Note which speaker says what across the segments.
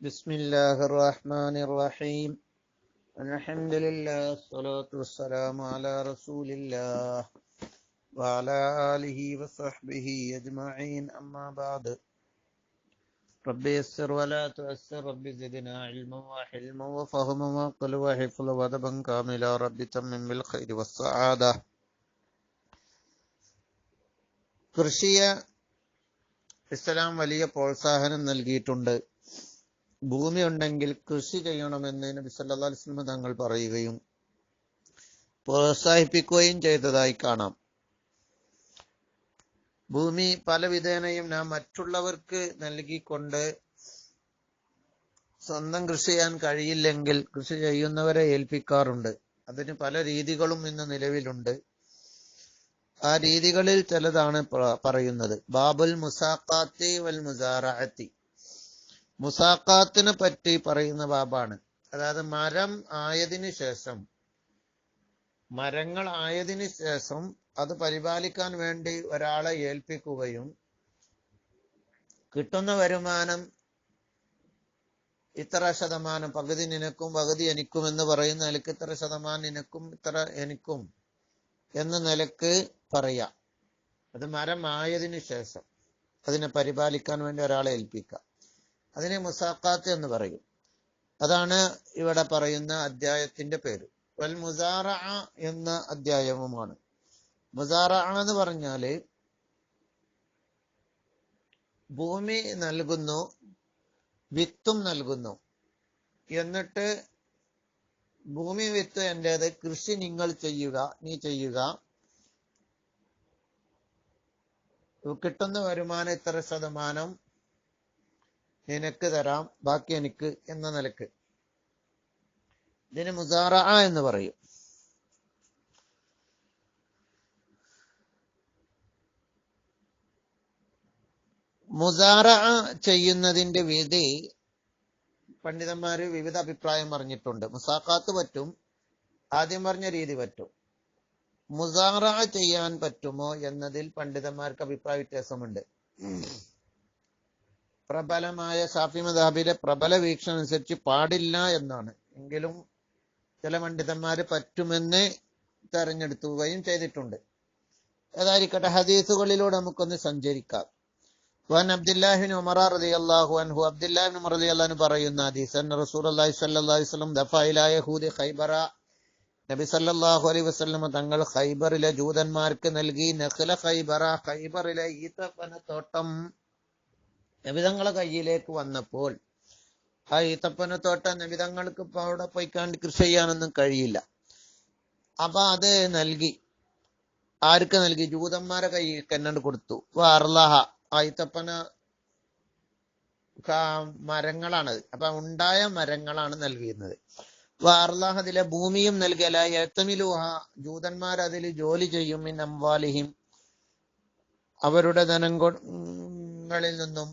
Speaker 1: بسم الله الرحمن الرحيم الحمد لله الصلاة والسلام على رسول الله وعلى آله وصحبه أجمعين أما بعد رب يسر ولا تؤسر رب زدنا علما وحلما وفهما وعقلا وحفظا وأدبا كاملا رب تمم بالخير والسعادة കൃഷിയെ ഇസ്ലാം വലിയ പ്രോത്സാഹനം നൽകിയിട്ടുണ്ട് ഭൂമി ഉണ്ടെങ്കിൽ കൃഷി ചെയ്യണമെന്ന് നബി സല്ലാ അലൈഹി വസല്ലം തങ്ങൾ പറയുകയും പ്രോത്സാഹിപ്പിക്കുകയും ചെയ്തതായി കാണാം. ഭൂമി പല വിധേനയും നാം മറ്റുള്ളവർക്ക് നൽകിക്കൊണ്ട് സ്വന്തം കൃഷി ചെയ്യാൻ കഴിയില്ലെങ്കിൽ കൃഷി ചെയ്യുന്നവരെ ഏൽപ്പിക്കാറുണ്ട്. അതിന് പല രീതികളും ഇന്ന് നിലവിലുണ്ട്. ആ രീതികളിൽ ചിലതാണ് പറയുന്നത്. ബാബുൽ മുസാഖാത്തി വൽ മുസാറഅത്തി. മുസാഖാത്തിനെ പറ്റി പറയുന്ന ബാബാണ്. അതായത് മരം ആയതിനു ശേഷം മരങ്ങൾ ആയതിനു ശേഷം അത് പരിപാലിക്കാൻ വേണ്ടി ഒരാളെ ഏൽപ്പിക്കുകയും കിട്ടുന്ന വരുമാനം ഇത്ര ശതമാനം പകുതി നിനക്കും പകുതി എനിക്കും എന്ന് പറയുന്ന നിലയ്ക്ക് ഇത്ര ശതമാനം നിനക്കും ഇത്ര എനിക്കും എന്ന നിലയ്ക്ക് പറയാം. അത് മരമായതിനു ശേഷം അതിനെ പരിപാലിക്കാൻ വേണ്ടി ഒരാളെ ഏൽപ്പിക്കാം. അതിനെ മുസാഖാത്ത് എന്ന് പറയും. അതാണ് ഇവിടെ പറയുന്ന അധ്യായത്തിന്റെ പേര്. വൽ മുസാറ എന്ന അധ്യായവുമാണ്. മുസാറ എന്ന് പറഞ്ഞാൽ ഭൂമി നൽകുന്നു വിത്തും നൽകുന്നു. എന്നിട്ട് ഭൂമി വിത്ത് എന്റേത്? കൃഷി നിങ്ങൾ ചെയ്യുക നീ ചെയ്യുക. കിട്ടുന്ന വരുമാനം ഇത്ര ശതമാനം? നിനക്ക് തരാം ബാക്കി എനിക്ക് എന്ന നിലയ്ക്ക്. ഇതിന് മുസാറ എന്ന് പറയും. മുസാറ ചെയ്യുന്നതിന്റെ വിധി പണ്ഡിതന്മാര് വിവിധ അഭിപ്രായം പറഞ്ഞിട്ടുണ്ട്. മുസാഖാത്ത് പറ്റും ആദ്യം പറഞ്ഞ രീതി പറ്റും. മുസാറ ചെയ്യാൻ പറ്റുമോ എന്നതിൽ പണ്ഡിതന്മാർക്ക് അഭിപ്രായ വ്യത്യാസമുണ്ട്. പ്രബലമായ ഷാഫി മദാബിലെ പ്രബല വീക്ഷണം അനുസരിച്ച് പാടില്ല എന്നാണ്. എങ്കിലും ചില പണ്ഡിതന്മാർ പറ്റുമെന്ന് തെരഞ്ഞെടുത്തുകയും ചെയ്തിട്ടുണ്ട്. അതായിരിക്കട്ടെ ഹദീസുകളിലൂടെ നമുക്കൊന്ന് സഞ്ചരിക്കാം. വൻ ഉമറ അൻഹു ഉമർ നബി അലൈഹി തങ്ങൾ ഖൈബറിലെ ജൂതന്മാർക്ക് നൽകി നഖല ഖൈബറ ഖൈബറിലെ ഈത്തപ്പന തോട്ടം നബി തങ്ങളെ കയ്യിലേക്ക് വന്നപ്പോൾ ആ ഈത്തപ്പന തോട്ടം നബിതങ്ങൾക്ക് ഇപ്പൊ അവിടെ പോയിക്കാണ്ട് കൃഷി ചെയ്യാനൊന്നും കഴിയില്ല. അപ്പൊ അത് നൽകി. ആർക്ക് നൽകി? ജൂതന്മാരെ കൈ കന്നണ്ട് കൊടുത്തു. വാർലഹ ആയിത്തപ്പന മരങ്ങളാണത് അപ്പൊ ഉണ്ടായ മരങ്ങളാണ് നൽകിയിരുന്നത്. വാർലാഹ് അതിലെ ഭൂമിയും നൽകിയല ഏത്തമിലൂഹ ജൂതന്മാർ അതിൽ ജോലി ചെയ്യും. ഇൻ അംവാലിഹിം അവരുടെ ധനങ്ങളിൽ നിന്നും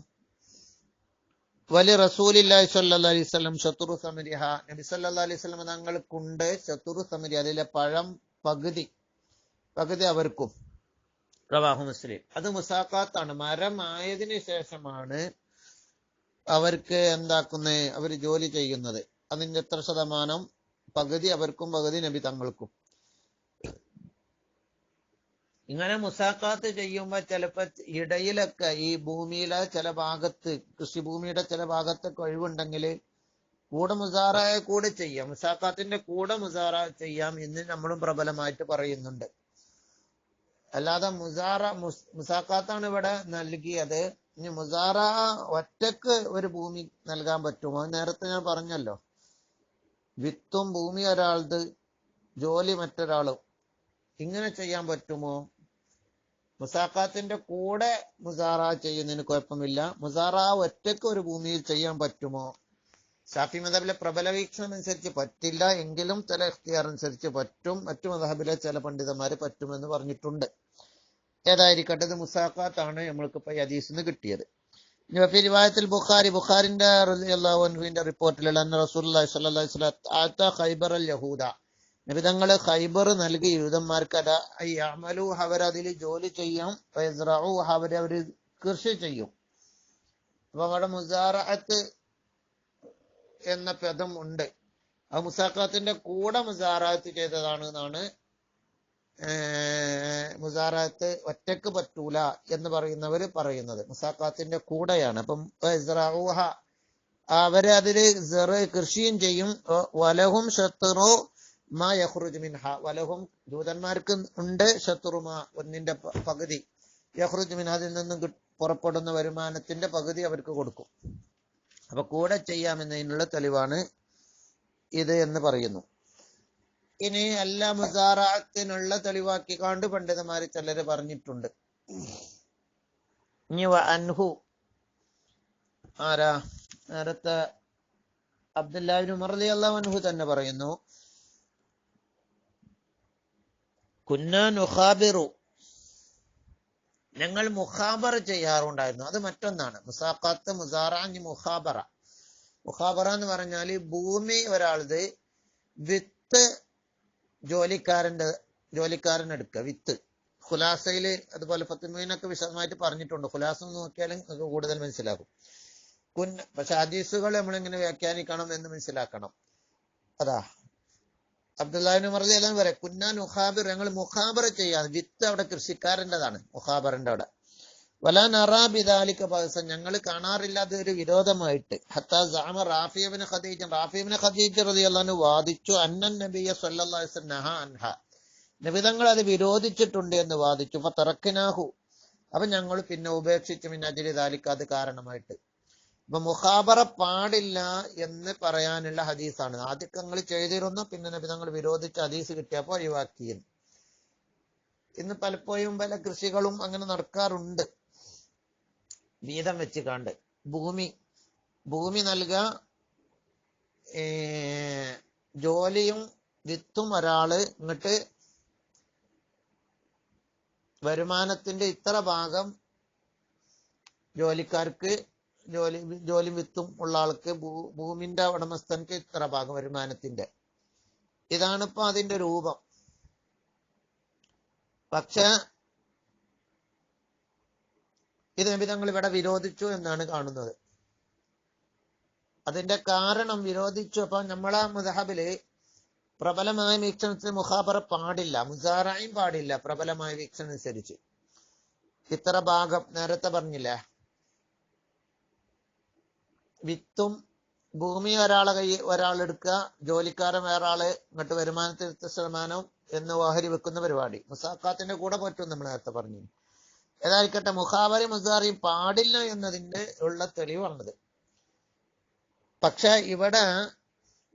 Speaker 1: വലി റസൂലില്ലാഹി സ്വല്ലല്ലാഹി അലൈഹി വസല്ലം ശത്രു സമരിഹ. നബി സല്ലാ അലൈഹി വസല്ലം തങ്ങൾക്കുണ്ട് ശത്രു സമരി. അതിലെ പഴം പകുതി പകുതി അവർക്കും. പ്രവാഹു മുസ്ലിം. അത് മുസാഖാത്താണ്. മരം ആയതിനു ശേഷമാണ് അവർക്ക് എന്താക്കുന്നത് അവർ ജോലി ചെയ്യുന്നത്. അതിന്റെ എത്ര ശതമാനം? പകുതി അവർക്കും പകുതി നബി തങ്ങൾക്കും. ഇങ്ങനെ മുസാക്കാത്ത് ചെയ്യുമ്പോൾ ചിലപ്പോൾ ഇടയിലൊക്കെ ഈ ഭൂമിയിലെ ചില ഭാഗത്ത് കൃഷിഭൂമിയുടെ ചില ഭാഗത്തൊക്കെ ഒഴിവുണ്ടെങ്കിൽ കൂടെ മുസാറായ കൂടെ ചെയ്യാം. മുസാക്കാത്തിന്റെ കൂടെ മുസാറ ചെയ്യാം എന്ന് നമ്മളും പ്രബലമായിട്ട് പറയുന്നുണ്ട്. അല്ലാതെ മുസാറ മുസാക്കാത്താണ് ഇവിടെ നൽകിയത്. ഇനി മുസാറ ഒറ്റയ്ക്ക് ഒരു ഭൂമി നൽകാൻ പറ്റുമോ? നേരത്തെ ഞാൻ പറഞ്ഞല്ലോ. വിത്തും ഭൂമി ഒരാളത് ജോലി മറ്റൊരാളും ഇങ്ങനെ ചെയ്യാൻ പറ്റുമോ? മുസാഖാത്തിന്റെ കൂടെ മുസാറ ചെയ്യുന്നതിന് കുഴപ്പമില്ല. മുസാറ ഒറ്റയ്ക്ക് ഒരു ഭൂമിയിൽ ചെയ്യാൻ പറ്റുമോ? ഷാഫി മതബിലെ പ്രബല വീക്ഷണം അനുസരിച്ച് പറ്റില്ല. എങ്കിലും ചില ഇഖ്തിയാർ അനുസരിച്ച് പറ്റും. മറ്റു മദഹബിലെ ചില പണ്ഡിതന്മാര് പറ്റുമെന്ന് പറഞ്ഞിട്ടുണ്ട്. ഏതായിരിക്കട്ടെ ഇത് മുസാഖാത്താണ് നമ്മൾക്ക് ഇപ്പൊ ഹദീസിൽ നിന്ന് കിട്ടിയത്. റിവായത്തിൽ ബുഖാരി ബുഖാരിന്റെ റിപ്പോർട്ടിലുള്ള റസൂൽ ഖൈബർ അൽ യഹൂദ. നബിതങ്ങൾ ഖൈബർ നൽകി യൂതന്മാർക്ക് അത് അമലു അവരതിൽ ജോലി ചെയ്യും. ഫയസ്റഉ അവർ അവർ കൃഷി ചെയ്യും. അപ്പൊ അവിടെ മുസാറത്ത് എന്ന പദം ഉണ്ട്. ആ മുസാഖാത്തിന്റെ കൂടെ മുസാറാത്ത് ചെയ്തതാണ് എന്നാണ് മുസാറാത്ത് ഒറ്റയ്ക്ക് പറ്റൂല എന്ന് പറയുന്നവർ പറയുന്നത്. മുസാഖാത്തിന്റെ കൂടെയാണ്. അപ്പം അവർ സെറ് കൃഷിയും ചെയ്യും. വലഹും ഷത്തുറോ വലഹും ദൂതന്മാർക്ക് ഉണ്ട് ശത്രുമാ ഒന്നിന്റെ പകുതി. യഹ്റുജ് മിൻ അതിൽ നിന്നും പുറപ്പെടുന്ന വരുമാനത്തിന്റെ പകുതി അവർക്ക് കൊടുക്കും. അപ്പൊ കൂടെ ചെയ്യാമെന്നതിനുള്ള തെളിവാണ് ഇത് എന്ന് പറയുന്നു. ഇനി എല്ലാ മുസാറാത്തിനുള്ള തെളിവാക്കി കാണ്ട് പണ്ഡിതന്മാര് ചിലർ പറഞ്ഞിട്ടുണ്ട്. ഇനി അൻഹു. ആരാ? നേരത്തെ അബ്ദുല്ലാബിൻ ഉമർ റളിയല്ലാഹു അൻഹു തന്നെ പറയുന്നു. കുന്നാ നുഖാബിറു ഞങ്ങൾ മുഖാബറ ചെയ്യാറുണ്ടായിരുന്നു. അത് മറ്റൊന്നാണ്. മുസാഖാത്ത് മുസാറാഞ്ഞ് മുഖാബറ മുഖാബറ എന്ന് പറഞ്ഞാൽ ഭൂമി ഒരാളത് വിത്ത് ജോലിക്കാരന്റെ ജോലിക്കാരൻ എടുക്കുക വിത്ത്. ഖുലാസയിൽ അതുപോലെ ഫത്തിമീനൊക്കെ വിശദമായിട്ട് പറഞ്ഞിട്ടുണ്ട്. ഖുലാസ നോക്കിയാലും നമുക്ക് കൂടുതൽ മനസ്സിലാകും. കുൻ പക്ഷെ ഹദീസുകൾ നമ്മളിങ്ങനെ വ്യാഖ്യാനിക്കണം എന്ന് മനസ്സിലാക്കണം. അതാ. അബ്ദുല്ലാഹിന് മറലി എല്ലാം പറയാം കുന്നാൻ മുഖാബിർ ഞങ്ങൾ മുഖാബറ ചെയ്യാം വിത്ത് അവിടെ കൃഷിക്കാരന്റെതാണ് മുഖാബറിന്റെ അവിടെ. വലാൻ അറാബിദാലിക്ക പാകിസ്ഥാൻ ഞങ്ങൾ കാണാറില്ല ഒരു വിരോധമായിട്ട്. ഹത്താ സാമ റാഫിയബിന് ഖദീജ റാഫിയബിന് ഖദീജ റളിയല്ലാഹു വാദിച്ചു അന്നൻ നബിയ വസല്ലം നഹ അൻഹ. നബിതങ്ങൾ അത് വിരോധിച്ചിട്ടുണ്ട് എന്ന് വാദിച്ചു. അപ്പൊ തറക്കിനാഹു അപ്പൊ ഞങ്ങൾ പിന്നെ ഉപേക്ഷിച്ചു അതിരി ദാലിക്ക അത് കാരണമായിട്ട്. അപ്പൊ മുഖാബറ പാടില്ല എന്ന് പറയാനുള്ള ഹദീസാണ്. ആദ്യമൊക്കെ ഞങ്ങൾ ചെയ്തിരുന്നു പിന്നെ നബിതങ്ങൾ വിരോധിച്ച് ഹദീസ് കിട്ടിയപ്പോൾ ഒഴിവാക്കിയിരുന്നു ഇന്ന് പലപ്പോഴും പല കൃഷികളും അങ്ങനെ നടക്കാറുണ്ട്. വീതം വെച്ച് കണ്ട് ഭൂമി ഭൂമി നൽകുക ജോലിയും വിത്തും ഒരാൾ ഇങ്ങോട്ട് വരുമാനത്തിന്റെ ഇത്ര ഭാഗം ജോലിക്കാർക്ക് ജോലി ജോലി വിത്തും ഉള്ള ആൾക്ക് ഭൂമിന്റെ ഉടമസ്ഥൻക്ക് ഇത്ര ഭാഗം വരുമാനത്തിന്റെ. ഇതാണ് അതിന്റെ രൂപം. പക്ഷെ ഇത് നബിതങ്ങൾ ഇവിടെ വിരോധിച്ചു എന്നാണ് കാണുന്നത്. അതിന്റെ കാരണം വിരോധിച്ചു. അപ്പൊ നമ്മളെ മുദഹബിൽ പ്രബലമായ വീക്ഷണത്തിൽ മുഖാബറ പാടില്ല മുസാറായും പാടില്ല പ്രബലമായ വീക്ഷണം അനുസരിച്ച് ഇത്ര ഭാഗം നേരത്തെ പറഞ്ഞില്ലേ? വിത്തും ഭൂമി ഒരാളെ കൈ ഒരാൾ എടുക്കുക ജോലിക്കാരൻ വേറെ ആൾ ഇങ്ങോട്ട് വരുമാനത്തിൽ എത്ര ശതമാനവും എന്ന് ഓഹരി വെക്കുന്ന പരിപാടി. മുസാഖാത്തിന്റെ കൂടെ പറ്റും നമ്മൾ നേരത്തെ പറഞ്ഞു. ഏതായിരിക്കട്ടെ മുഖാബരി മുസാറി പാടില്ല എന്നതിന്റെ ഉള്ള തെളിവാണത്. പക്ഷെ ഇവിടെ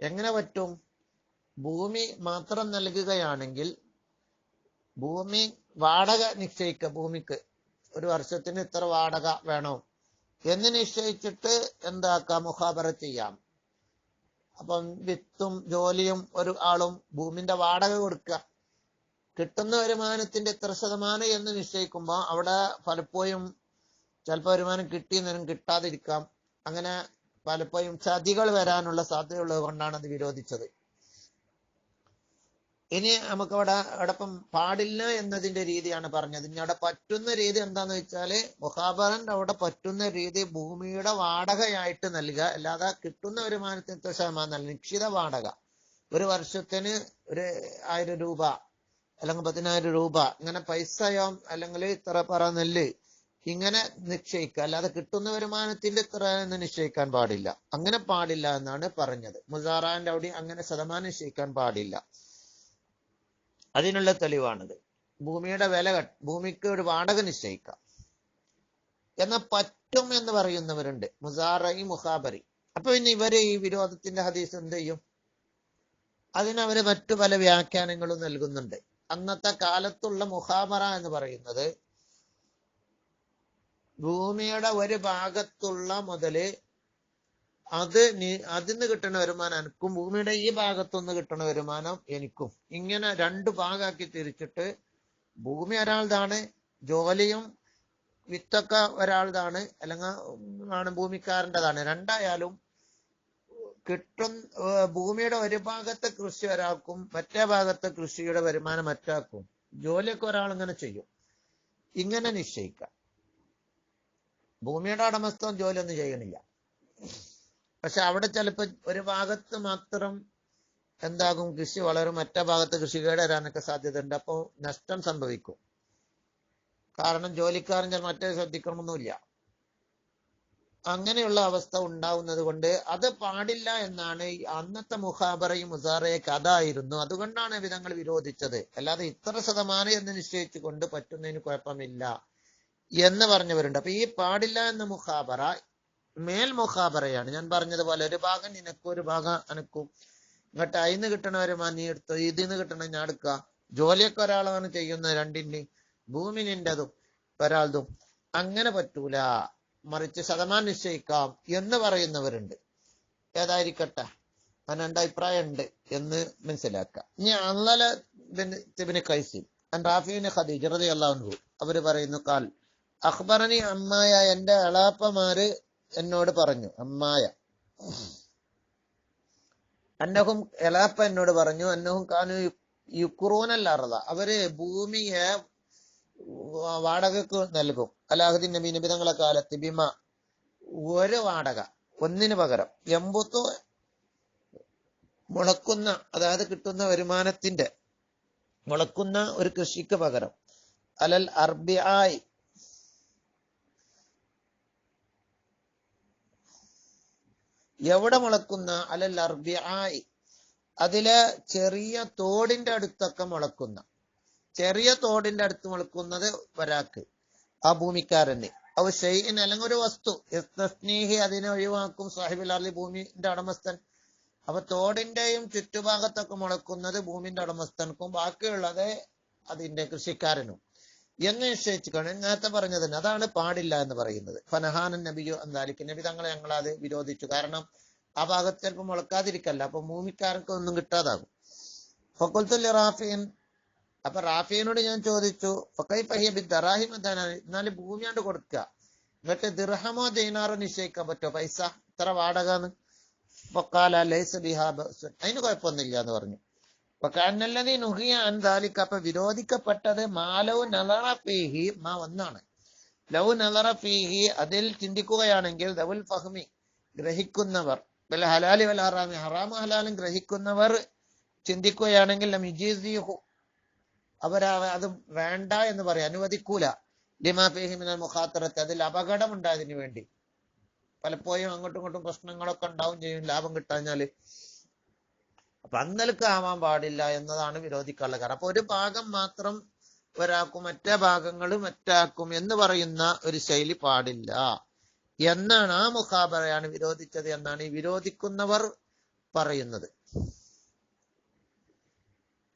Speaker 1: എങ്ങനെ പറ്റും? ഭൂമി മാത്രം നൽകുകയാണെങ്കിൽ ഭൂമി വാടക നിശ്ചയിക്കുക ഭൂമിക്ക്. ഒരു വർഷത്തിന് ഇത്ര വാടക വേണോ? എന്ന് നിശ്ചയിച്ചിട്ട് എന്താക്കാം? മുഖാബറ ചെയ്യാം. അപ്പം വിത്തും ജോലിയും ഒരു ആളും ഭൂമിന്റെ വാടക കൊടുക്കുക. കിട്ടുന്ന വരുമാനത്തിന്റെ എത്ര ശതമാനം എന്ന് നിശ്ചയിക്കുമ്പോൾ അവിടെ പലപ്പോഴും ചിലപ്പോൾ വരുമാനം കിട്ടിയെന്നും കിട്ടാതിരിക്കാം. അങ്ങനെ പലപ്പോഴും ചതികൾ വരാനുള്ള സാധ്യതയുള്ളത് കൊണ്ടാണ് അത് വിരോധിച്ചത്. ഇനി നമുക്ക് അവിടെ അവിടെപ്പം പാടില്ല എന്നതിന്റെ രീതിയാണ് പറഞ്ഞത്. ഇനി അവിടെ പറ്റുന്ന രീതി എന്താന്ന് വെച്ചാൽ മുഖാബറന്റെ അവിടെ പറ്റുന്ന രീതി ഭൂമിയുടെ വാടകയായിട്ട് നൽകുക. അല്ലാതെ കിട്ടുന്ന വരുമാനത്തിന് എത്ര ശതമാനം നൽകുക നിശ്ചിത വാടക. ഒരു വർഷത്തിന് ഒരു ആയിരം രൂപ അല്ലെങ്കിൽ പതിനായിരം രൂപ ഇങ്ങനെ പൈസയോ അല്ലെങ്കിൽ ഇത്ര പറ നെല്ല് ഇങ്ങനെ നിശ്ചയിക്കുക. അല്ലാതെ കിട്ടുന്ന വരുമാനത്തിന്റെ ഇത്ര എന്ന് നിശ്ചയിക്കാൻ പാടില്ല. അങ്ങനെ പാടില്ല എന്നാണ് പറഞ്ഞത്. മുസാറാന്റെ അവിടെ അങ്ങനെ ശതമാനം നിശ്ചയിക്കാൻ പാടില്ല. അതിനുള്ള തെളിവാണിത്. ഭൂമിയുടെ വില ഭൂമിക്ക് ഒരു വാടക നിശ്ചയിക്കാം. എന്നാൽ പറ്റും എന്ന് പറയുന്നവരുണ്ട്. മുസാറയി മുഹാബറി അപ്പൊ പിന്നെ ഇവർ ഈ വിരോധത്തിന്റെ ഹദീസ് എന്ത് ചെയ്യും? അതിനവര് മറ്റു പല വ്യാഖ്യാനങ്ങളും നൽകുന്നുണ്ട്. അന്നത്തെ കാലത്തുള്ള മുഹാമറ എന്ന് പറയുന്നത് ഭൂമിയുടെ ഒരു ഭാഗത്തുള്ള മുതൽ അത് അതിന്ന് കിട്ടുന്ന വരുമാനം എനിക്കും ഭൂമിയുടെ ഈ ഭാഗത്തുനിന്ന് കിട്ടുന്ന വരുമാനം എനിക്കും. ഇങ്ങനെ രണ്ട് ഭാഗമാക്കി തിരിച്ചിട്ട് ഭൂമി ഒരാളുതാണ് ജോലിയും വിത്തൊക്കെ ഒരാളുതാണ് അല്ലെങ്കിൽ ആണ് ഭൂമിക്കാരന്റെതാണ്. രണ്ടായാലും കിട്ടും ഭൂമിയുടെ ഒരു ഭാഗത്തെ കൃഷി ഒരാൾക്കും മറ്റേ ഭാഗത്തെ കൃഷിയുടെ വരുമാനം മറ്റാക്കും ജോലിയൊക്കെ ഒരാൾ ഇങ്ങനെ ചെയ്യും. ഇങ്ങനെ നിശ്ചയിക്കാം. ഭൂമിയുടെ ഉടമസ്ഥൻ ജോലിയൊന്നും ചെയ്യണില്ല. പക്ഷെ അവിടെ ചിലപ്പോ ഒരു ഭാഗത്ത് മാത്രം എന്താകും കൃഷി വളരും മറ്റേ ഭാഗത്ത് കൃഷി കേടരാനൊക്കെ സാധ്യതയുണ്ട്. അപ്പോ നഷ്ടം സംഭവിക്കും. കാരണം ജോലിക്കാരൻ ചില മറ്റേ ശ്രദ്ധിക്കണമെന്നില്ല അങ്ങനെയുള്ള അവസ്ഥ ഉണ്ടാവുന്നത് കൊണ്ട് അത് പാടില്ല എന്നാണ് അന്നത്തെ മുഖാബറയും മുസാറയൊക്കെ അതായിരുന്നു. അതുകൊണ്ടാണ് വിധങ്ങൾ വിരോധിച്ചത്. അല്ലാതെ ഇത്ര ശതമാനം എന്ന് നിശ്ചയിച്ചു കൊണ്ട് പറ്റുന്നതിന് കുഴപ്പമില്ല എന്ന് പറഞ്ഞവരുണ്ട്. അപ്പൊ ഈ പാടില്ല എന്ന മുഖാബറ മേൽ മുഖാബറയാണ് ഞാൻ പറഞ്ഞതുപോലെ ഒരു ഭാഗം നിനക്കും ഒരു ഭാഗം അനക്കും. ഇങ്ങോട്ട് അതിന്ന് കിട്ടണ മാ നീ എടുത്തോ. ഇതിന്ന് കിട്ടണ ഞാൻ എടുക്കുക ജോലിയൊക്കെ ഒരാളാണ് ചെയ്യുന്നത് രണ്ടിന്റെ ഭൂമി നിന്റതും ഒരാളതും അങ്ങനെ പറ്റൂല. മറിച്ച് ശതമാനം നിശ്ചയിക്കാം എന്ന് പറയുന്നവരുണ്ട്. ഏതായിരിക്കട്ടെ? അവൻ എന്റെ അഭിപ്രായം ഉണ്ട് എന്ന് മനസ്സിലാക്കാം. ഇനി അന്നല തിബിന് കൈസിൻ റാഫിബിന് ഖദീജ അള്ളാഹു അവർ പറയുന്നു കാൽ അഖ്ബറനി അമ്മായ എന്റെ എളാപ്പമാര് എന്നോട് പറഞ്ഞു അമ്മായ. അന്നഹും എലാപ്പ എന്നോട് പറഞ്ഞു അന്നഹും കാനു യുക്രൂനല്ലാറത അവർ ഭൂമിയെ വാടകക്ക് നൽകും. അലാഹുദ്ദീൻ നബി നബി തങ്ങളെ കാലത്ത് ബിമ ഒരു വാടക ഒന്നിന് പകരം. എമ്പത്തു മുളക്കുന്ന അതായത് കിട്ടുന്ന വരുമാനത്തിന്റെ മുളക്കുന്ന ഒരു കൃഷിക്ക് പകരം. അലൽ അർബിയായി എവിടെ മുളക്കുന്ന? അലൽ അർബിയായി അതിലെ ചെറിയ തോടിന്റെ അടുത്തൊക്കെ മുളക്കുന്ന. ചെറിയ തോടിന്റെ അടുത്ത് മുളക്കുന്നത് ഒരാൾക്ക് ആ ഭൂമിക്കാരന്. അവ ഷെയ്ൻ അല്ലെങ്കിൽ ഒരു വസ്തു സ്നേഹി അതിനെ ഒഴിവാക്കും സാഹിബ് അലി ഭൂമിന്റെ ഉടമസ്ഥൻ അപ്പൊ തോടിന്റെയും ചുറ്റുഭാഗത്തൊക്കെ മുളക്കുന്നത് ഭൂമിന്റെ ഉടമസ്ഥനക്കും ബാക്കിയുള്ളത് അതിന്റെ കൃഷിക്കാരനും. എന്ന് നിശ്ചയിച്ചുകൊണ്ട് നേരത്തെ പറഞ്ഞത് തന്നെ അതാണ് പാടില്ല എന്ന് പറയുന്നത്. ഫനഹാനൻ നബിയു എന്താലിക്ക് നബി തങ്ങളെ ഞങ്ങൾ അത് വിരോധിച്ചു. കാരണം ആ ഭാഗത്ത് ചിലപ്പോൾ മുളക്കാതിരിക്കല്ല. അപ്പൊ ഭൂമിക്കാർക്ക് ഒന്നും കിട്ടാതാകും. ഫക്കുൽത്തല്ലേ റാഫിയൻ അപ്പൊ റാഫിയനോട് ഞാൻ ചോദിച്ചു ദറാഹിം എന്താണ് എന്നാലും ഭൂമിയാണ്ട് കൊടുക്കുക. എന്നിട്ട് ദിർഹമോ ദൈനാറോ നിശ്ചയിക്കാൻ പറ്റുമോ പൈസ? ഇത്ര വാടകന്ന് പൊക്കാല ലൈസ. അതിന് കുഴപ്പമൊന്നുമില്ല എന്ന് പറഞ്ഞു. അപ്പൊ കാനല്ലതി നുഹിയ അൻദാലിക്ക് അപ്പൊ വിരോധിക്കപ്പെട്ടത് മാലവ് നലറ ഫീഹി മാ ഒന്നാണ്. ലൗ നലറ ഫീഹി അതിൽ ചിന്തിക്കുകയാണെങ്കിൽ ദവുൽ ഫഹ്മി ഗ്രഹിക്കുന്നവർ വല്ല ഹലാലി വല്ല ഹറാമി ഹറാമ ഹലാലും ഗ്രഹിക്കുന്നവർ ചിന്തിക്കുകയാണെങ്കിൽ അവർ അത് വേണ്ട എന്ന് പറയാം അനുവദിക്കൂല. ലിമാ ഫീഹി മിനൽ മുഖാത്തറത്ത് അതിൽ അപകടം ഉണ്ടായതിനു വേണ്ടി. പലപ്പോഴും അങ്ങോട്ടും ഇങ്ങോട്ടും പ്രശ്നങ്ങളൊക്കെ ഉണ്ടാവും ചെയ്യും ലാഭം കിട്ടാഞ്ഞാൽ. അന്നലക്ക് ആവാൻ പാടില്ല എന്നതാണ് വിരോധിക്കാനുള്ള കാരണം. അപ്പൊ ഒരു ഭാഗം മാത്രം ഒരാൾക്കും മറ്റേ ഭാഗങ്ങൾ മറ്റാക്കും എന്ന് പറയുന്ന ഒരു ശൈലി പാടില്ല. എന്നാണ് ആ മുഖാബറയാണ് വിരോധിച്ചത് എന്നാണ് ഈ വിരോധിക്കുന്നവർ പറയുന്നത്.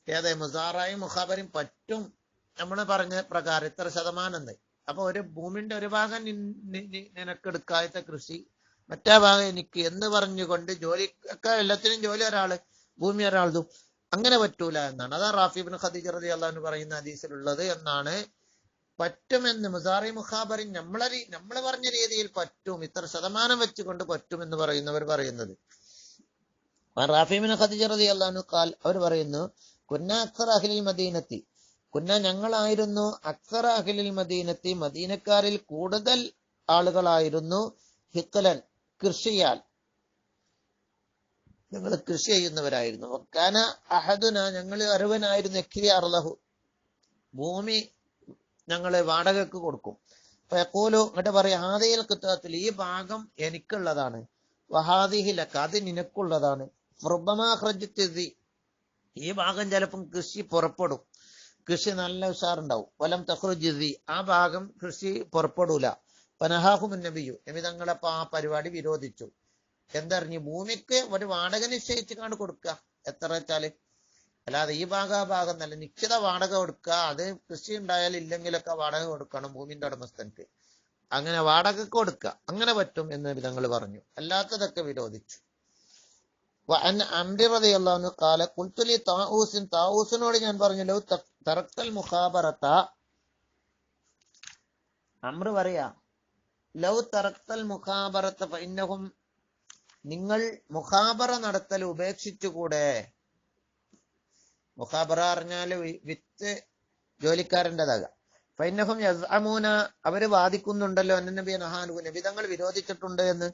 Speaker 1: ഏതെ മുസാറായും മുഖാബരയും പറ്റും? നമ്മൾ പറഞ്ഞ പ്രകാരം ഇത്ര ശതമാനം അപ്പൊ ഒരു ഭൂമിന്റെ ഒരു ഭാഗം നിനക്കെടുക്കാത്ത കൃഷി മറ്റേ ഭാഗം എനിക്ക് എന്ന് പറഞ്ഞുകൊണ്ട് ജോലി ഒക്കെ എല്ലാത്തിനും ജോലി ഒരാൾ ഭൂമി ഒരാളതും അങ്ങനെ പറ്റൂല എന്നാണ്. അതാ റാഫിബിൻ ഖദീജ റതി അള്ളാഹു പറയുന്ന ഹദീസിലുള്ളത് എന്നാണ്. പറ്റുമെന്ന് മുസാറി മുഖാബറിൻ നമ്മളെ നമ്മൾ പറഞ്ഞ രീതിയിൽ പറ്റും. ഇത്ര ശതമാനം വെച്ചുകൊണ്ട് പറ്റുമെന്ന് പറയുന്നവർ പറയുന്നത്. റാഫിബിൻ ഖദീജ റതി അള്ളാഹു കാൽ അവർ പറയുന്നു കുന്ന അക്സർ അഖിലിൽ മദീനത്തി. കുന്ന ഞങ്ങളായിരുന്നു അക്സർ അഖിലിൽ മദീനത്തി മദീനക്കാരിൽ കൂടുതൽ ആളുകളായിരുന്നു ഹിക്കലൻ കൃഷിയാൽ ഞങ്ങൾ കൃഷി ചെയ്യുന്നവരായിരുന്നു. വക്കാന അഹദുന ഞങ്ങൾ അറിവനായിരുന്നു എക്കിരി അർലഹു. ഭൂമി ഞങ്ങളെ വാടകക്ക് കൊടുക്കും. ഫയഖൂലു എന്നിട്ട് പറയാം ഹാദിയിൽ കിത്താത്തിൽ ഈ ഭാഗം എനിക്കുള്ളതാണ്. വഹാദിഹിലക്ക് അത് നിനക്കുള്ളതാണ്. ഹൃബമാഹ്രജിത്തെതി. ഈ ഭാഗം ചിലപ്പം കൃഷി പുറപ്പെടും. കൃഷി നല്ല ഉഷാറുണ്ടാവും. വലം തഹ്രുജിതി ആ ഭാഗം കൃഷി പുറപ്പെടൂല. പനഹാഹുമുൻ നബിയു നബി തങ്ങളപ്പോ ആ പരിപാടി വിരോധിച്ചു. എന്തറിഞ്ഞു? ഭൂമിക്ക് ഒരു വാടക നിശ്ചയിച്ച് കൊടുക്കുക. എത്ര വെച്ചാൽ? അല്ലാതെ ഈ ഭാഗ ഭാഗം നല്ല നിശ്ചിത വാടക കൊടുക്കുക. അത് കൃഷി ഉണ്ടായാൽ ഇല്ലെങ്കിലൊക്കെ വാടക കൊടുക്കണം ഭൂമിന്റെ ഉടമസ്ഥനക്ക് അങ്ങനെ വാടക കൊടുക്കുക അങ്ങനെ പറ്റും എന്ന് വിധങ്ങൾ പറഞ്ഞു. അല്ലാത്തതൊക്കെ വിരോധിച്ചു. ലി താഊസിൻ ഞാൻ പറഞ്ഞല്ലോ തറക്കൽ മുഖാബറത്ത. അമ്ര പറയാ ലൗ തറക്കൽ മുഖാബറത്ത ഫഇന്നഹും നിങ്ങൾ മുഖാബറ നടത്തൽ ഉപേക്ഷിച്ചുകൂടെ? മുഖാബറ അറിഞ്ഞാൽ വിത്ത് ജോലിക്കാരന്റെതാകാം. ഫൈനഹും യസ്അമൂന അവർ വാദിക്കുന്നുണ്ടല്ലോ അന്നബി നഹാനു നബിതങ്ങൾ വിരോധിച്ചിട്ടുണ്ട് എന്ന്.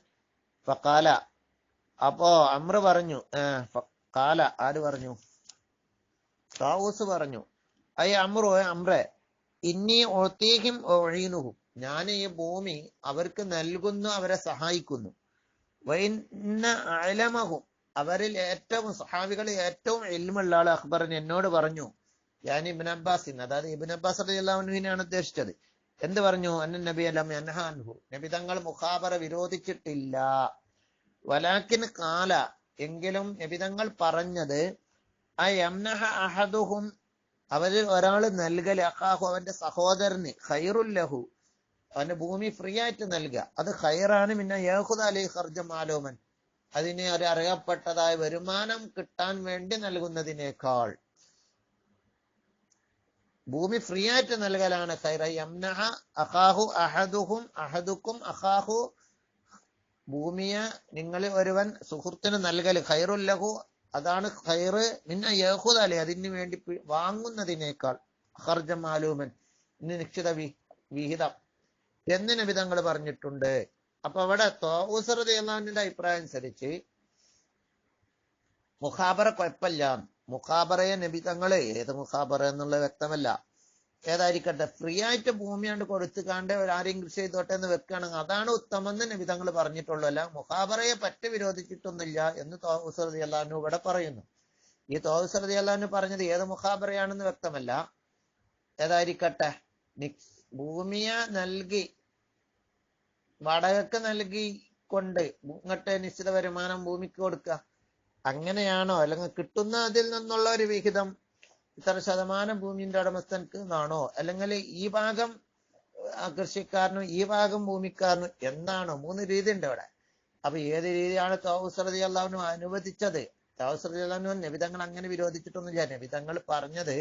Speaker 1: ഫക്കാല അപ്പോ അമ്ര പറഞ്ഞു കാല ആര് പറഞ്ഞു? താവൂസ് പറഞ്ഞു അയ്യ അമ്രു അമ്രെ ഇന്നി ഒത്തീഹിം ഒഴീനുഹും. ഞാൻ ഈ ഭൂമി അവർക്ക് നൽകുന്നു അവരെ സഹായിക്കുന്നു. അലമഹും. അവരിൽ ഏറ്റവും സഹാബികളിൽ ഏറ്റവും എൽമുള്ള ആൾ അക്ബറിന് എന്നോട് പറഞ്ഞു. ഞാൻ ഇബിൻ അബ്ബാസിന് അതായത് ഇബിൻ അബ്ബാസ് അള്ളാഹുവിനെയാണ് ഉദ്ദേശിച്ചത്. എന്ത് പറഞ്ഞു? അന്ന നബി അലം നബി തങ്ങൾ മുഖാബറ വിരോധിച്ചിട്ടില്ല. വലാക്കിൻ കാല. എങ്കിലും നബി തങ്ങൾ പറഞ്ഞത് ആ യംനഹ അഹദുഹും. അവരിൽ ഒരാൾ നൽകൽ അഖാഹു അവന്റെ സഹോദരന്. ഖൈറുല്ലഹു അവന്റെ ഭൂമി ഫ്രീ ആയിട്ട് നൽകുക അത് ഹൈറാണ് പിന്നെ യഹുദ് അലി ഖർജ മാലോമൻ അതിനെ ഒരു അറിയപ്പെട്ടതായ വരുമാനം കിട്ടാൻ വേണ്ടി നൽകുന്നതിനേക്കാൾ ഭൂമി ഫ്രീ ആയിട്ട് നൽകലാണ് ഖൈറ. യംനഹ അഖാഹു അഹദുഹും അഹദുക്കും അഹാഹു ഭൂമിയെ നിങ്ങളിൽ ഒരുവൻ സുഹൃത്തിന് നൽകൽ ഖൈറുല്ലഹു അതാണ് ഖൈറ് മിന്ന യഹുദ് അലി അതിന് വേണ്ടി വാങ്ങുന്നതിനേക്കാൾ. ഖർജ മാലൂമൻ ഇന്ന് നിശ്ചിത വിഹിതം. എന്ന് നബിതങ്ങൾ പറഞ്ഞിട്ടുണ്ട്? അപ്പൊ അവിടെ തോസറതി അള്ളാഹുവിന്റെ അഭിപ്രായം അനുസരിച്ച് മുഖാബറ കുഴപ്പമില്ല. മുഖാബറയെ നബിതങ്ങൾ ഏത് മുഖാബറ എന്നുള്ളത് വ്യക്തമല്ല. ഏതായിരിക്കട്ടെ ഫ്രീ ആയിട്ട് കൊടുത്തു കാണ്ട് ആരെയും കൃഷി ചെയ്തോട്ടെ എന്ന് വെക്കുകയാണെങ്കിൽ അതാണ് ഉത്തമം എന്ന് നബിതങ്ങൾ പറഞ്ഞിട്ടുള്ളൂ. അല്ല മുഖാബറയെ പറ്റി വിരോധിച്ചിട്ടൊന്നുമില്ല എന്ന് തോസറതി അല്ലാനു ഇവിടെ പറയുന്നു. ഈ തോസറതി അല്ലാനു പറഞ്ഞത് ഏത് മുഖാബറയാണെന്ന് വ്യക്തമല്ല. ഏതായിരിക്കട്ടെ ഭൂമിയെ നൽകി വാടകക്ക് നൽകി കൊണ്ട് ഇങ്ങോട്ട് നിശ്ചിത വരുമാനം ഭൂമിക്ക് കൊടുക്കുക. അങ്ങനെയാണോ? അല്ലെങ്കിൽ കിട്ടുന്ന അതിൽ നിന്നുള്ള ഒരു വിഹിതം ഇത്ര ശതമാനം ഭൂമിന്റെ ഉടമസ്ഥൻക്ക് എന്നാണോ അല്ലെങ്കിൽ ഈ ഭാഗം കൃഷിക്കാരനും ഈ ഭാഗം ഭൂമിക്കാരനും എന്താണോ? മൂന്ന് രീതി ഉണ്ട് ഇവിടെ അപ്പൊ ഏത് രീതിയാണ് തോവസ്രതി അള്ളാഹുനും അനുവദിച്ചത്? തോവസ്രതി അള്ളാഹുനും നബിതങ്ങൾ അങ്ങനെ വിരോധിച്ചിട്ടൊന്നുമില്ല നബിതങ്ങൾ പറഞ്ഞത്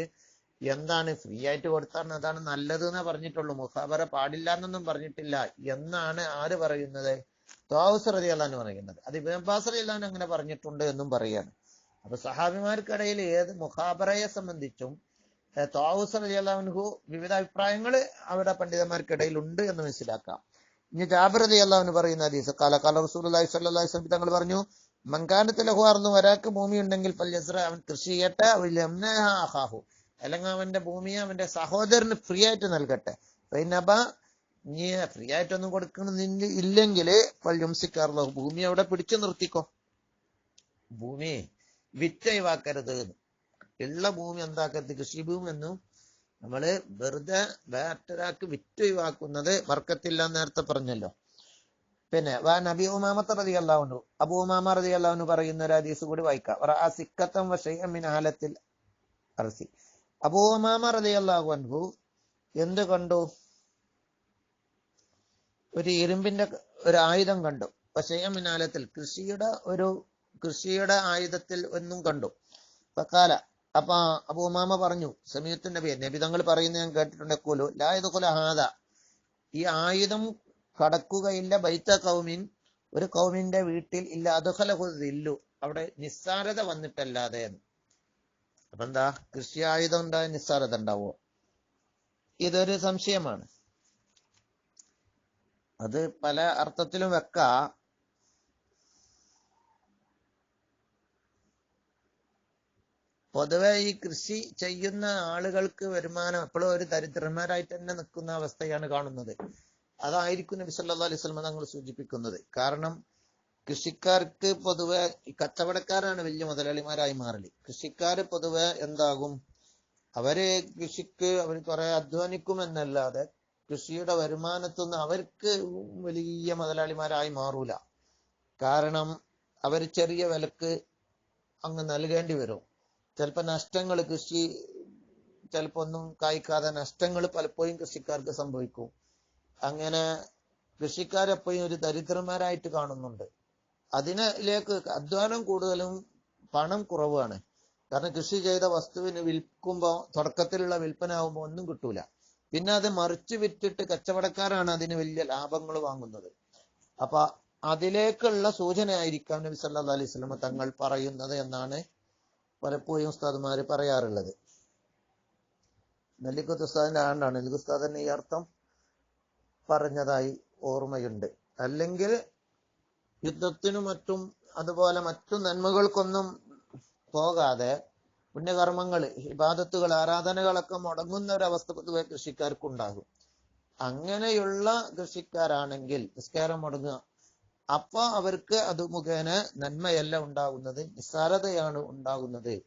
Speaker 1: എന്താണ് ഫ്രീ ആയിട്ട് കൊടുത്താണ് അതാണ് നല്ലത് എന്നേ പറഞ്ഞിട്ടുള്ളൂ. മുഹാബറ പാടില്ല എന്നൊന്നും പറഞ്ഞിട്ടില്ല. എന്നാണ് ആര് പറയുന്നത്? തോസ് റതി അള്ളഹാൻ പറയുന്നത്. അത് ഇബിൻ റതി അള്ളഹാൻ അങ്ങനെ പറഞ്ഞിട്ടുണ്ട് എന്നും പറയാണ്. അപ്പൊ സഹാബിമാർക്കിടയിൽ ഏത് മുഖാബറയെ സംബന്ധിച്ചും തോസ് റതി അള്ളാഹുൻഹു വിവിധ അഭിപ്രായങ്ങൾ അവിടെ പണ്ഡിതന്മാർക്കിടയിൽ ഉണ്ട് എന്ന് മനസ്സിലാക്കാം. ഇനി ജാബിർ റതി അള്ളാഹുന് പറയുന്ന ഹദീസ് കാല കാല റസൂൽ അലൈഹി സ്വലം തങ്ങൾ പറഞ്ഞു മങ്കാനത്ത് ലഹുവാർന്നു ഒരാൾക്ക് ഭൂമി ഉണ്ടെങ്കിൽ പല്യസ്ര അവൻ കൃഷി ചെയ്യട്ടെ അല്ലെങ്കിൽ അവന്റെ ഭൂമിയെ അവന്റെ സഹോദരന് ഫ്രീ ആയിട്ട് നൽകട്ടെ. പൈനബ നീ ഫ്രീ ആയിട്ടൊന്നും കൊടുക്കണമെന്നില്ല ഇല്ലെങ്കിൽ പല്ലുംസിക്കാറുള്ള ഭൂമി അവിടെ പിടിച്ചു നിർത്തിക്കോ. ഭൂമി വിറ്റൈവാക്കരുത് എന്ന്. ഉള്ള ഭൂമി എന്താക്കരുത്? കൃഷിഭൂമി എന്നും നമ്മൾ വെറുതെ വേട്ടരാക്ക് വിറ്റൊഴിവാക്കുന്നത് വർക്കത്തില്ല നേരത്തെ പറഞ്ഞല്ലോ. പിന്നെ വാ നബി ഉമാമത്ത് റതി അള്ളാഹുനു അബു ഉമാമ റതി അള്ളാഹുനു പറയുന്ന ഒരു ഹദീസ് കൂടി വായിക്കാം. അബൂ റളിയല്ലാഹു അൻഹു എന്ത് കണ്ടു? ഒരു ഇരുമ്പിന്റെ ഒരു ആയുധം കണ്ടു. പക്ഷേ മിനാലത്തിൽ കൃഷിയുടെ ഒരു കൃഷിയുടെ ആയുധത്തിൽ ഒന്നും കണ്ടു. പക്കാല അപ്പൊ അബൂ ഉമാമ പറഞ്ഞു സമീഅത്തു നബി നബി തങ്ങൾ പറയുന്നത് ഞാൻ കേട്ടിട്ടുണ്ട് കൂലു ലായതുകുല ഹാദ. ഈ ആയുധം കടക്കുകയില്ല ബൈത്ത കൗമിൻ ഒരു കൗമിന്റെ വീട്ടിൽ ഇല്ല അതുഹലഹു ഇല്ലു അവിടെ നിസ്സാരത വന്നിട്ടല്ലാതെ എന്ന്. അപ്പൊ എന്താ കൃഷി ആയുധം ഉണ്ടായ നിസ്സാരത ഉണ്ടാവോ? ഇതൊരു സംശയമാണ്. അത് പല അർത്ഥത്തിലും വെക്ക. പൊതുവെ ഈ കൃഷി ചെയ്യുന്ന ആളുകൾക്ക് വരുമാനം എപ്പോഴും ഒരു ദരിദ്രന്മാരായിട്ട് തന്നെ നിൽക്കുന്ന അവസ്ഥയാണ് കാണുന്നത്. അതായിരിക്കും നബി സല്ലല്ലാഹു അലൈഹി വസല്ലം തങ്ങൾ സൂചിപ്പിക്കുന്നത്. കാരണം കൃഷിക്കാർക്ക് പൊതുവെ ഈ കച്ചവടക്കാരാണ് വലിയ മുതലാളിമാരായി മാറൽ. കൃഷിക്കാർ പൊതുവെ എന്താകും? അവർ കൃഷിക്ക് അവർ കുറെ അധ്വാനിക്കും എന്നല്ലാതെ കൃഷിയുടെ വരുമാനത്തൊന്നും അവർക്ക് വലിയ മുതലാളിമാരായി മാറൂല. കാരണം അവർ ചെറിയ വിലക്ക് അങ്ങ് നൽകേണ്ടി വരും. ചിലപ്പോ നഷ്ടങ്ങൾ കൃഷി ചിലപ്പോ ഒന്നും കായ്ക്കാതെ നഷ്ടങ്ങൾ പലപ്പോഴും കൃഷിക്കാർക്ക് സംഭവിക്കും. അങ്ങനെ കൃഷിക്കാരെപ്പോഴും ഒരു ദരിദ്രന്മാരായിട്ട് കാണുന്നുണ്ട്. അതിനിലേക്ക് അധ്വാനം കൂടുതലും പണം കുറവാണ്. കാരണം കൃഷി ചെയ്ത വസ്തുവിന് വിൽക്കുമ്പോൾ തുടക്കത്തിലുള്ള വിൽപ്പന ആകുമ്പോൾ ഒന്നും കിട്ടൂല. പിന്നെ അത് മറിച്ച് വിറ്റിട്ട് കച്ചവടക്കാരാണ് അതിന് വലിയ ലാഭങ്ങൾ വാങ്ങുന്നത്. അപ്പൊ അതിലേക്കുള്ള സൂചനയായിരിക്കാം നബി സല്ലാ അലൈഹി സ്വലമ തങ്ങൾ പറയുന്നത് എന്നാണ് പലപ്പോഴും ഉസ്താദ്മാര് പറയാറുള്ളത്. നെല്ലിക്കുത്ത് ഉസ്താദിന്റെ ആണ്ടാണ്. നെല്ലിക്കുസ്താദിന്റെ ഈ അർത്ഥം പറഞ്ഞതായി ഓർമ്മയുണ്ട്. അല്ലെങ്കിൽ യുദ്ധത്തിനും മറ്റും അതുപോലെ മറ്റു നന്മകൾക്കൊന്നും പോകാതെ പുണ്യകർമ്മങ്ങൾ ഇബാദത്തുകൾ ആരാധനകളൊക്കെ മുടങ്ങുന്ന ഒരു അവസ്ഥ പൊതുവെ കൃഷിക്കാർക്കുണ്ടാകും. അങ്ങനെയുള്ള കൃഷിക്കാരാണെങ്കിൽ നിസ്കാരം മുടങ്ങുക. അപ്പൊ അവർക്ക് അത് മുഖേന നന്മയല്ല ഉണ്ടാകുന്നത് നിസ്സാരതയാണ് ഉണ്ടാകുന്നത്.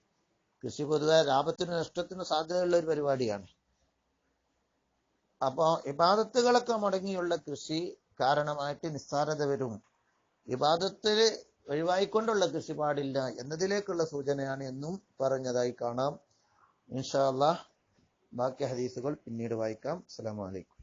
Speaker 1: കൃഷി പൊതുവെ ലാഭത്തിനും നഷ്ടത്തിനും സാധ്യതയുള്ള ഒരു പരിപാടിയാണ്. അപ്പോ ഇബാദത്തുകളൊക്കെ മുടങ്ങിയുള്ള കൃഷി കാരണമായിട്ട് നിസ്സാരത വരും. ഇബാദത്തിൽ ഒഴിവായിക്കൊണ്ടുള്ള കൃഷി പാടില്ല എന്നതിലേക്കുള്ള സൂചനയാണ് എന്നും പറഞ്ഞതായി കാണാം. ഇൻഷാ അള്ളാഹ് ബാക്കി ഹദീസുകൾ പിന്നീട് വായിക്കാം. അസ്സലാമു അലൈക്കും.